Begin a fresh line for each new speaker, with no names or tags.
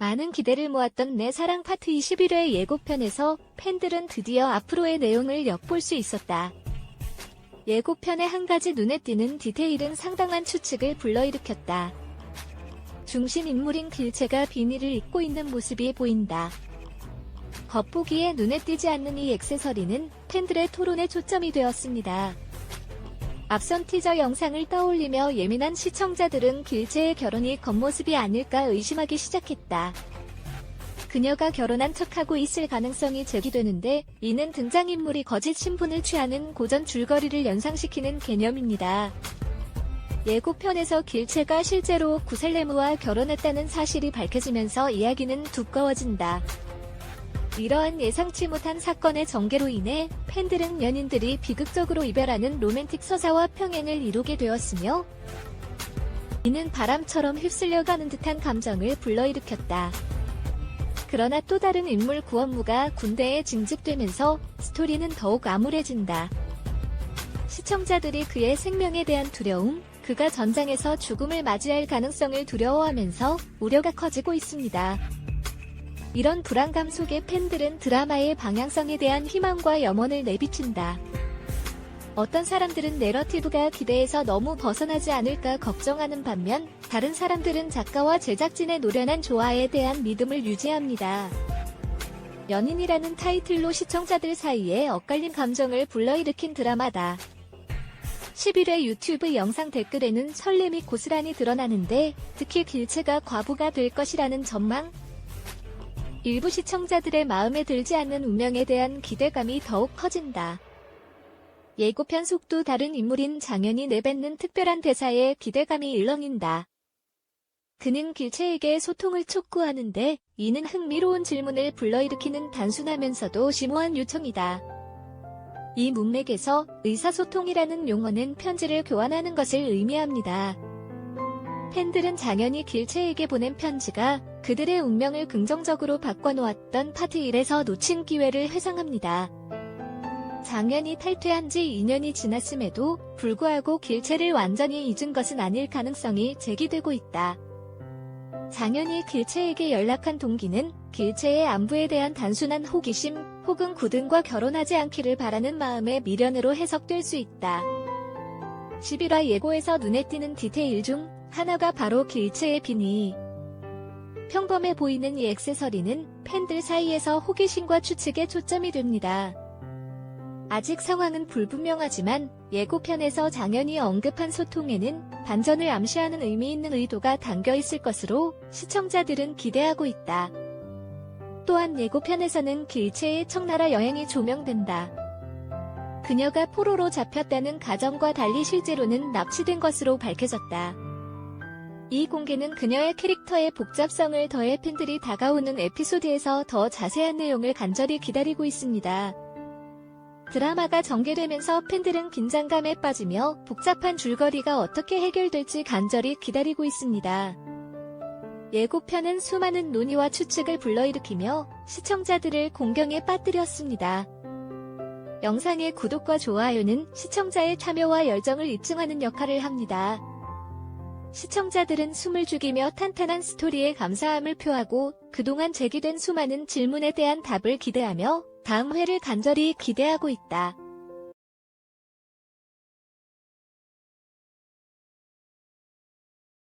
많은 기대를 모았던 내 사랑 파트 21회 예고편에서 팬들은 드디어 앞으로의 내용을 엿볼 수 있었다. 예고편의 한 가지 눈에 띄는 디테일은 상당한 추측을 불러일으켰다. 중심 인물인 길체가 비닐을 입고 있는 모습이 보인다. 겉보기에 눈에 띄지 않는 이 액세서리는 팬들의 토론의 초점이 되었습니다. 앞선 티저 영상을 떠올리며 예민한 시청자들은 길체의 결혼이 겉모습이 아닐까 의심하기 시작했다. 그녀가 결혼한 척하고 있을 가능성이 제기되는데 이는 등장인물이 거짓 신분을 취하는 고전 줄거리를 연상시키는 개념입니다. 예고편에서 길체가 실제로 구셀레무와 결혼했다는 사실이 밝혀지면서 이야기는 두꺼워진다. 이러한 예상치 못한 사건의 전개로 인해 팬들은 연인들이 비극적으로 이별하는 로맨틱 서사와 평행을 이루게 되었으며 이는 바람처럼 휩쓸려가는 듯한 감정을 불러일으켰다. 그러나 또 다른 인물 구원무가 군대에 징집되면서 스토리는 더욱 암울해진다. 시청자들이 그의 생명에 대한 두려움, 그가 전장에서 죽음을 맞이할 가능성을 두려워하면서 우려가 커지고 있습니다. 이런 불안감 속에 팬들은 드라마의 방향성에 대한 희망과 염원을 내비친다. 어떤 사람들은 내러티브가 기대에서 너무 벗어나지 않을까 걱정하는 반면 다른 사람들은 작가와 제작진의 노련한 조화에 대한 믿음을 유지합니다. 연인이라는 타이틀로 시청자들 사이에 엇갈린 감정을 불러일으킨 드라마다. 11회 유튜브 영상 댓글에는 설렘이 고스란히 드러나는데 특히 길체가 과부가 될 것이라는 전망, 일부 시청자들의 마음에 들지 않는 운명에 대한 기대감이 더욱 커진다. 예고편 속도 다른 인물인 장현이 내뱉는 특별한 대사에 기대감이 일렁인다. 그는 길체에게 소통을 촉구하는데 이는 흥미로운 질문을 불러일으키는 단순하면서도 심오한 요청이다. 이 문맥에서 의사소통이라는 용어는 편지를 교환하는 것을 의미합니다. 팬들은 장현이 길체에게 보낸 편지가 그들의 운명을 긍정적으로 바꿔놓았던 파트 1에서 놓친 기회를 회상합니다. 장현이 탈퇴한 지 2년이 지났음에도 불구하고 길체를 완전히 잊은 것은 아닐 가능성이 제기되고 있다. 장현이 길체에게 연락한 동기는 길체의 안부에 대한 단순한 호기심 혹은 구든과 결혼하지 않기를 바라는 마음의 미련으로 해석될 수 있다. 11화 예고에서 눈에 띄는 디테일 중 하나가 바로 길체의 비니. 평범해 보이는 이 액세서리는 팬들 사이에서 호기심과 추측에 초점이 됩니다. 아직 상황은 불분명하지만 예고편에서 장현이 언급한 소통에는 반전을 암시하는 의미 있는 의도가 담겨 있을 것으로 시청자들은 기대하고 있다. 또한 예고편에서는 길체의 청나라 여행이 조명된다. 그녀가 포로로 잡혔다는 가정과 달리 실제로는 납치된 것으로 밝혀졌다. 이 공개는 그녀의 캐릭터의 복잡성을 더해 팬들이 다가오는 에피소드에서 더 자세한 내용을 간절히 기다리고 있습니다. 드라마가 전개되면서 팬들은 긴장감에 빠지며 복잡한 줄거리가 어떻게 해결될지 간절히 기다리고 있습니다. 예고편은 수많은 논의와 추측을 불러일으키며 시청자들을 공경에 빠뜨렸습니다. 영상의 구독과 좋아요는 시청자의 참여와 열정을 입증하는 역할을 합니다. 시청자들은 숨을 죽이며 탄탄한 스토리에 감사함을 표하고 그동안 제기된 수많은 질문에 대한 답을 기대하며 다음 회를 간절히 기대하고 있다.